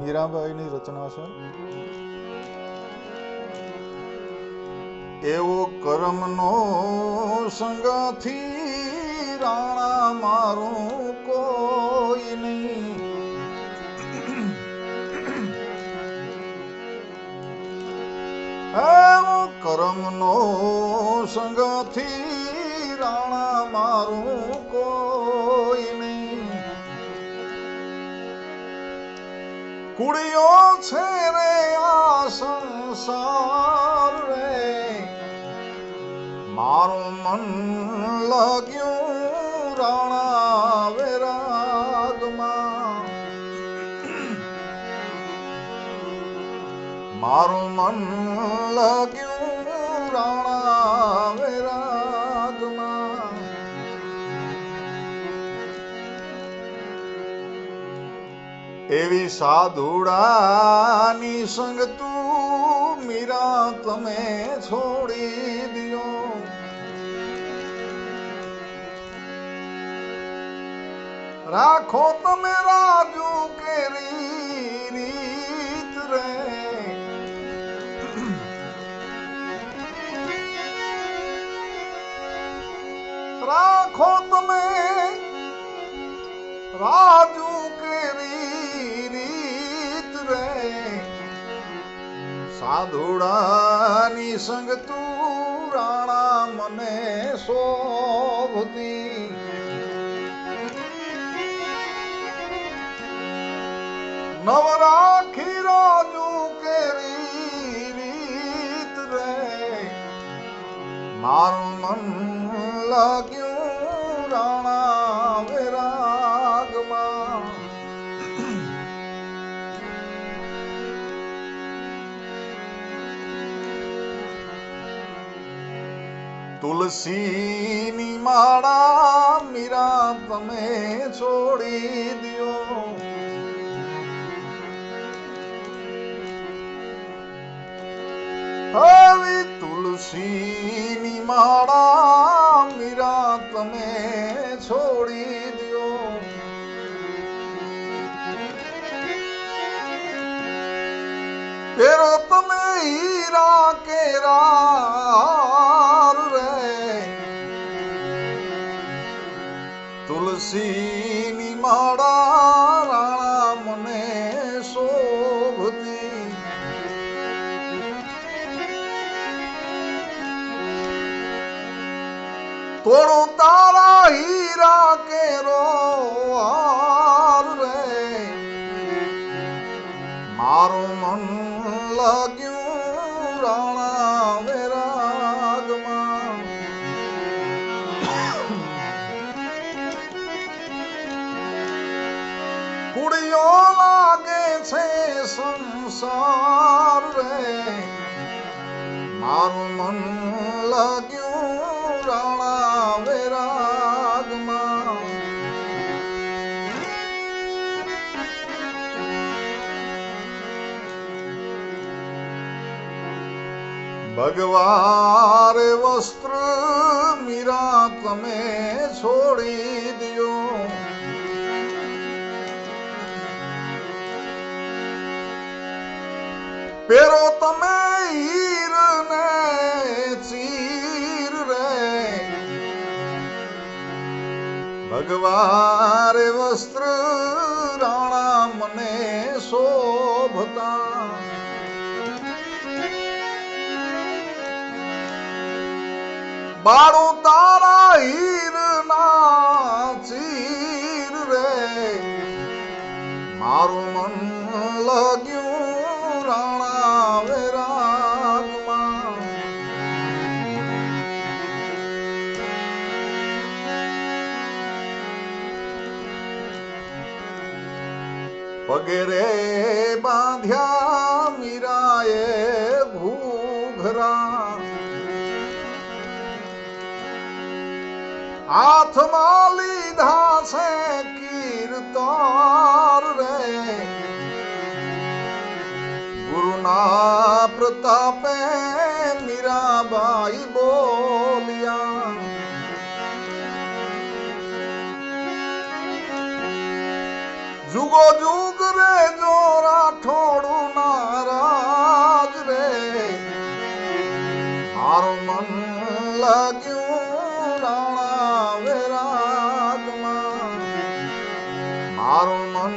મીરાબાઈની રચના છે. એવો કરમનો સંગથી રાણા મારું કોઈ નહીં. એવો કરમનો સંગથી રાણા મારું કોઈ નહીં. કુડીઓ છે રે આ સંસાર રે મારું મન લાગ્યું રાણા વેરાગમાં મારું મન લાગ્યું રાણા વેરાગમાં એવી સાધુડાની સંગ તું મીરા તમે છોડી દિયો. રાખો તમે રાજુ કેરી રીત રે. રાખો તમે રાજુ સાધુડાની સંગ તું રાણા મને શોભતી. નવરાખી રાજુ કેરી રીત રે. મારું મન લાગ્યું રાણા તુલસીની માળા મીરા તમે છોડી દો હવે તુલસીની માળા મીરા તમે છોડી દ્યો. તેરો તમે હીરા કેરાર તુલસીની માળા રાણા મને શોભતી. થોડું તારા હીરા કેરો રે. મારું મન લાગ્યું રાણા કુડીઓ લાગે છે સંસાર રે. મારું મન લાગ્યું રાણા વેરાગમાં. ભગવારે વસ્ત્ર મીરા તમે છોડી દ્યો. પેરો તમે હીર ને ચીર રે ભગવારે વસ્ત્ર રાણા મને શોભતા. બાળું તારા હીર ના ચીર રે મારું મન પગેરે બાંધ્યા મીરાએ ઘૂઘરા હાથમાં લીધા છે કીર્તાર રે ગુરુના પ્રતાપે મીરાબાઈ બોલ્યા જુગો જુગ আর মন